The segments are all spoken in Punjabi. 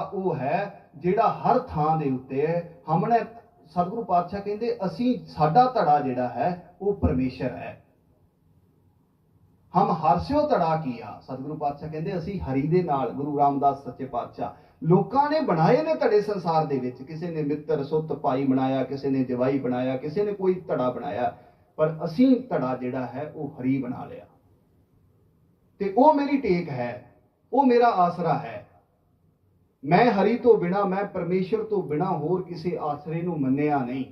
ਉਹ ਹੈ ਜਿਹੜਾ ਹਰ ਥਾਂ ਦੇ ਉੱਤੇ ਹਮਨੇ ਸਤਿਗੁਰੂ ਪਾਤਸ਼ਾਹ ਕਹਿੰਦੇ, ਅਸੀਂ ਸਾਡਾ ਧੜਾ ਜਿਹੜਾ ਹੈ, ਉਹ ਪਰਮੇਸ਼ਰ ਹੈ। ਹਮ ਹਰਸਿਓ ਧੜਾ ਕੀਆ। ਸਤਿਗੁਰੂ ਪਾਤਸ਼ਾਹ ਕਹਿੰਦੇ, ਅਸੀਂ ਹਰੀ ਦੇ ਨਾਲ, ਗੁਰੂ ਰਾਮਦਾਸ ਸੱਚੇ ਪਾਤਸ਼ਾਹ, ਲੋਕਾਂ ਨੇ ਬਣਾਏ ਨੇ ਧੜੇ ਸੰਸਾਰ ਦੇ ਵਿੱਚ। ਕਿਸੇ ਨੇ ਮਿੱਤਰ, ਸੁੱਤ, ਭਾਈ ਬਣਾਇਆ, ਕਿਸੇ ਨੇ ਜਵਾਈ ਬਣਾਇਆ, ਕਿਸੇ ਨੇ ਕੋਈ ਧੜਾ ਬਣਾਇਆ, ਪਰ ਅਸੀਂ ਧੜਾ ਜਿਹੜਾ ਹੈ, ਉਹ ਹਰੀ ਬਣਾ ਲਿਆ। ਤੇ ਉਹ ਮੇਰੀ ਟੇਕ ਹੈ, ਉਹ ਮੇਰਾ ਆਸਰਾ ਹੈ। ਮੈਂ ਹਰੀ ਤੋਂ ਬਿਨਾ, ਮੈਂ ਪਰਮੇਸ਼ਰ ਤੋਂ ਬਿਨਾ ਹੋਰ ਕਿਸੇ ਆਸਰੇ ਨੂੰ ਮੰਨਿਆ ਨਹੀਂ।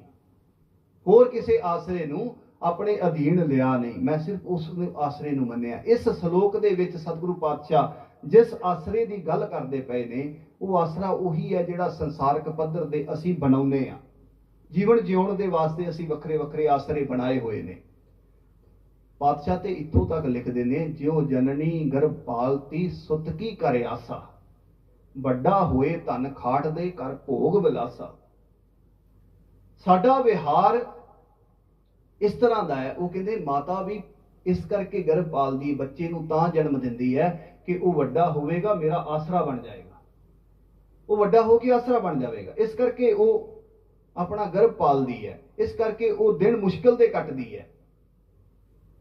ਹੋਰ ਕਿਸੇ ਆਸਰੇ ਨੂੰ ਆਪਣੇ ਅਧੀਨ ਲਿਆ ਨਹੀਂ। ਮੈਂ ਸਿਰਫ ਉਸ ਆਸਰੇ ਨੂੰ ਮੰਨਿਆ। ਇਸ ਸ਼ਲੋਕ ਦੇ ਵਿੱਚ ਸਤਿਗੁਰੂ ਪਾਤਸ਼ਾਹ ਜਿਸ ਆਸਰੇ ਦੀ ਗੱਲ ਕਰਦੇ ਪਏ ਨੇ, ਉਹ ਆਸਰਾ ਉਹੀ ਹੈ ਜਿਹੜਾ ਸੰਸਾਰਕ ਪੱਧਰ ਦੇ ਅਸੀਂ ਬਣਾਉਂਦੇ ਆ ਜੀਵਨ ਜਿਉਣ ਦੇ ਵਾਸਤੇ ਅਸੀਂ ਵੱਖਰੇ ਵੱਖਰੇ ਆਸਰੇ ਬਣਾਏ ਹੋਏ ਨੇ। ਪਾਤਸ਼ਾਹ ਤੇ ਇੱਥੋਂ ਤੱਕ ਲਿਖਦੇ ਨੇ, ਜਿਉ ਜਨਨੀ ਗਰਭ ਪਾਲਤੀ ਸੁਤਕੀ ਕਰੇ ਆਸਾ ਵੱਡਾ ਹੋਏ ਧਨ ਖਾਟ ਦੇ ਕਰ ਭੋਗ ਵਿਲਾਸਾ ਸਾਡਾ ਵਿਹਾਰ ਇਸ ਤਰ੍ਹਾਂ ਦਾ ਹੈ। ਉਹ ਕਹਿੰਦੇ ਮਾਤਾ ਵੀ ਇਸ ਕਰਕੇ ਗਰਭ ਪਾਲਦੀ ਹੈ, ਬੱਚੇ ਨੂੰ ਤਾਂ ਜਨਮ ਦਿੰਦੀ ਹੈ ਕਿ ਉਹ ਵੱਡਾ ਹੋਵੇਗਾ ਮੇਰਾ ਆਸਰਾ ਬਣ ਜਾਏਗਾ। ਉਹ ਵੱਡਾ ਹੋ ਕੇ ਆਸਰਾ ਬਣ ਜਾਵੇਗਾ। ਇਸ ਕਰਕੇ ਉਹ ਆਪਣਾ ਗਰਭ ਪਾਲਦੀ ਹੈ। ਇਸ ਕਰਕੇ ਉਹ ਦਿਨ ਮੁਸ਼ਕਲ ਦੇ ਕੱਟਦੀ ਹੈ।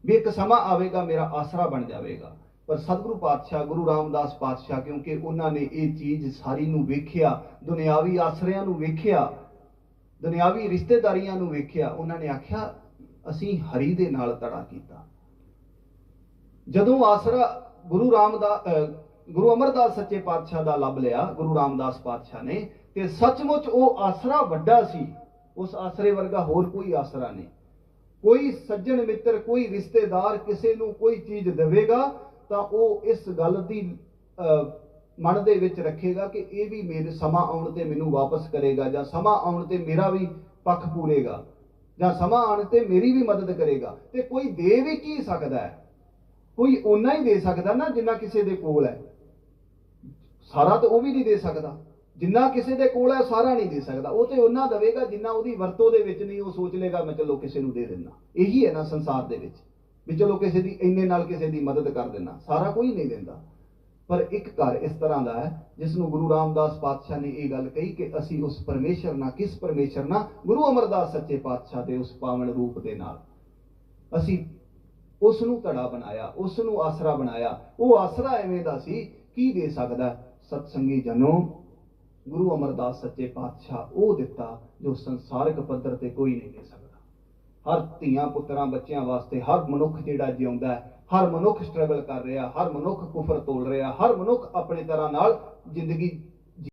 ਵੀ ਇੱਕ ਸਮਾਂ ਆਵੇਗਾ ਮੇਰਾ ਆਸਰਾ ਬਣ ਜਾਵੇਗਾ। ਪਰ ਸਤਿਗੁਰੂ ਪਾਤਸ਼ਾਹ, ਗੁਰੂ ਰਾਮਦਾਸ ਪਾਤਸ਼ਾਹ, ਕਿਉਂਕਿ ਉਹਨਾਂ ਨੇ ਇਹ ਚੀਜ਼ ਸਾਰੀ ਨੂੰ ਵੇਖਿਆ, ਦੁਨਿਆਵੀ ਆਸਰਿਆਂ ਨੂੰ ਵੇਖਿਆ, ਦੁਨਿਆਵੀ ਰਿਸ਼ਤੇਦਾਰੀਆਂ ਨੂੰ ਵੇਖਿਆ, ਉਹਨਾਂ ਨੇ ਆਖਿਆ, ਅਸੀਂ ਹਰੀ ਦੇ ਨਾਲ ਤੜਾ ਕੀਤਾ। ਜਦੋਂ ਆਸਰਾ ਗੁਰੂ ਰਾਮਦਾਸ ਗੁਰੂ ਅਮਰਦਾਸ ਸੱਚੇ ਪਾਤਸ਼ਾਹ ਦਾ ਲੱਭ ਲਿਆ, ਗੁਰੂ ਰਾਮਦਾਸ ਪਾਤਸ਼ਾਹ ਨੇ, ਤੇ ਸੱਚਮੁੱਚ ਉਹ ਆਸਰਾ ਵੱਡਾ ਸੀ, ਉਸ ਆਸਰੇ ਵਰਗਾ ਹੋਰ ਕੋਈ ਆਸਰਾ ਨਹੀਂ। ਕੋਈ ਸੱਜਣ ਮਿੱਤਰ, ਕੋਈ ਰਿਸ਼ਤੇਦਾਰ ਕਿਸੇ ਨੂੰ ਕੋਈ ਚੀਜ਼ ਦੇਵੇਗਾ ਤਾਂ ਉਹ ਇਸ ਗੱਲ ਦੀ ਅਹ, ਮਨ ਦੇ ਵਿੱਚ ਰੱਖੇਗਾ ਕਿ ਇਹ ਵੀ ਮੇਰੇ ਸਮਾਂ ਆਉਣ ਤੇ ਮੈਨੂੰ ਵਾਪਸ ਕਰੇਗਾ ਜਾਂ ਸਮਾਂ ਆਉਣ ਤੇ ਮੇਰਾ ਵੀ ਪੱਖ ਪੂਰੇਗਾ ਜਾਂ ਸਮਾਂ ਆਉਣ ਤੇ ਮੇਰੀ ਵੀ ਮਦਦ ਕਰੇਗਾ। ਤੇ ਕੋਈ ਦੇ ਵੀ ਕੀ ਸਕਦਾ ਹੈ? ਕੋਈ ਓਨਾ ਹੀ ਦੇ ਸਕਦਾ ਨਾ ਜਿੰਨਾ ਕਿਸੇ ਦੇ ਕੋਲ ਹੈ। ਸਾਰਾ ਤਾਂ ਉਹ ਵੀ ਨਹੀਂ ਦੇ ਸਕਦਾ। ਜਿੰਨਾ ਕਿਸੇ ਦੇ ਕੋਲ ਹੈ ਸਾਰਾ ਨਹੀਂ ਦੇ ਸਕਦਾ। ਉਹ ਤੇ ਉਹਨਾਂ ਦੇਵੇਗਾ ਜਿੰਨਾ ਉਹਦੀ ਵਰਤੋਂ ਦੇ ਵਿੱਚ ਨਹੀਂ ਉਹ ਸੋਚ ਲੇਗਾ ਮੈਂ ਚਲੋ ਕਿਸੇ ਨੂੰ ਦੇ ਦਿੰਦਾ। ਇਹੀ ਹੈ ਨਾ ਸੰਸਾਰ ਦੇ ਵਿੱਚ। ਵੀ ਚਲੋ ਕਿਸੇ ਦੀ ਇੰਨੇ ਨਾਲ ਕਿਸੇ ਦੀ ਮਦਦ ਕਰ ਦਿੰਦਾ, ਸਾਰਾ ਕੋਈ ਨਹੀਂ ਦਿੰਦਾ। ਪਰ ਇੱਕ ਘਰ ਇਸ ਤਰ੍ਹਾਂ ਦਾ ਹੈ, ਜਿਸ ਨੂੰ ਗੁਰੂ ਰਾਮਦਾਸ ਪਾਤਸ਼ਾਹ ਨੇ ਇਹ ਗੱਲ ਕਹੀ ਕਿ ਅਸੀਂ ਉਸ ਪਰਮੇਸ਼ਰ ਨਾਲ, ਕਿਸ ਪਰਮੇਸ਼ਰ ਨਾਲ? ਗੁਰੂ ਅਮਰਦਾਸ ਸੱਚੇ ਪਾਤਸ਼ਾਹ ਦੇ ਉਸ ਪਾਵਨ ਰੂਪ ਦੇ ਨਾਲ। ਅਸੀਂ ਉਸ ਨੂੰ ਧੜਾ ਬਣਾਇਆ, ਉਸ ਨੂੰ ਆਸਰਾ ਬਣਾਇਆ। ਉਹ ਆਸਰਾ ਐਵੇਂ ਦਾ ਸੀ, ਕੀ ਦੇ ਸਕਦਾ? ਸਤਸੰਗੀ ਜਨੋ, ਗੁਰੂ ਅਮਰਦਾਸ ਸੱਚੇ ਪਾਤਸ਼ਾਹ ਉਹ ਦਿੱਤਾ ਜੋ ਸੰਸਾਰਿਕ ਪੱਧਰ ਤੇ ਕੋਈ ਨਹੀਂ ਦੇ ਸਕਦਾ। ਹਰ ਧੀਆਂ ਪੁੱਤਰਾਂ ਬੱਚਿਆਂ ਵਾਸਤੇ ਹਰ ਮਨੁੱਖ ਜਿਹੜਾ ਜਿਉਂਦਾ ਹੈ, ਹਰ ਮਨੁੱਖ ਸਟਰਗਲ ਕਰ ਰਿਹਾ, ਹਰ ਮਨੁੱਖ ਕੁਫਰ ਤੋਲ ਰਿਹਾ, ਹਰ ਮਨੁੱਖ ਆਪਣੇ ਤਰ੍ਹਾਂ ਨਾਲ ਜ਼ਿੰਦਗੀ